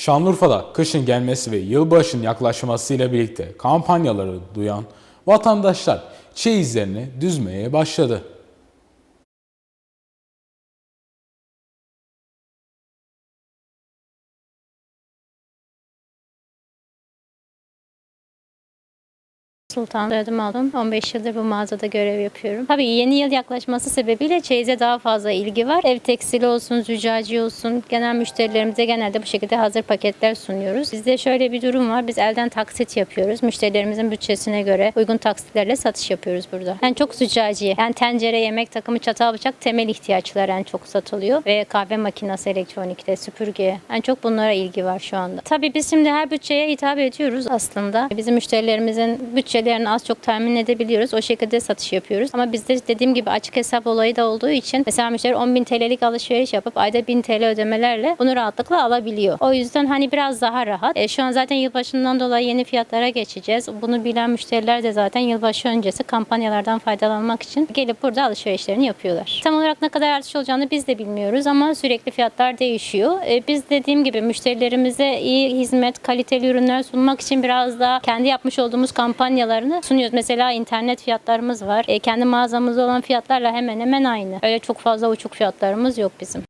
Şanlıurfa'da kışın gelmesi ve yılbaşının yaklaşmasıyla birlikte kampanyaları duyan vatandaşlar çeyizlerini düzmeye başladı. Sultan soyadım aldım. 15 yıldır bu mağazada görev yapıyorum. Tabii yeni yıl yaklaşması sebebiyle çeyize daha fazla ilgi var. Ev tekstili olsun, züccaci olsun. Genel müşterilerimize genelde bu şekilde hazır paketler sunuyoruz. Bizde şöyle bir durum var. Biz elden taksit yapıyoruz. Müşterilerimizin bütçesine göre uygun taksitlerle satış yapıyoruz burada. En çok züccaciye, yani tencere, yemek takımı, çatal, bıçak temel ihtiyaçlar en çok satılıyor. Ve kahve makinesi, elektronikte, süpürge. En çok bunlara ilgi var şu anda. Tabii biz şimdi her bütçeye hitap ediyoruz aslında. Bizim müşterilerimizin bütçelerini az çok tahmin edebiliyoruz. O şekilde satış yapıyoruz. Ama bizde dediğim gibi açık hesap olayı da olduğu için mesela müşteri 10.000 TL'lik alışveriş yapıp ayda 1000 TL ödemelerle bunu rahatlıkla alabiliyor. O yüzden hani biraz daha rahat. E, şu an zaten yılbaşından dolayı yeni fiyatlara geçeceğiz. Bunu bilen müşteriler de zaten yılbaşı öncesi kampanyalardan faydalanmak için gelip burada alışverişlerini yapıyorlar. Tam olarak ne kadar artış olacağını biz de bilmiyoruz ama sürekli fiyatlar değişiyor. E, biz dediğim gibi müşterilerimize iyi hizmet, kaliteli ürünler sunmak için biraz daha kendi yapmış olduğumuz kampanyalarını sunuyoruz. Mesela internet fiyatlarımız var. E, kendi mağazamızda olan fiyatlarla hemen hemen aynı. Öyle çok fazla uçuk fiyatlarımız yok bizim.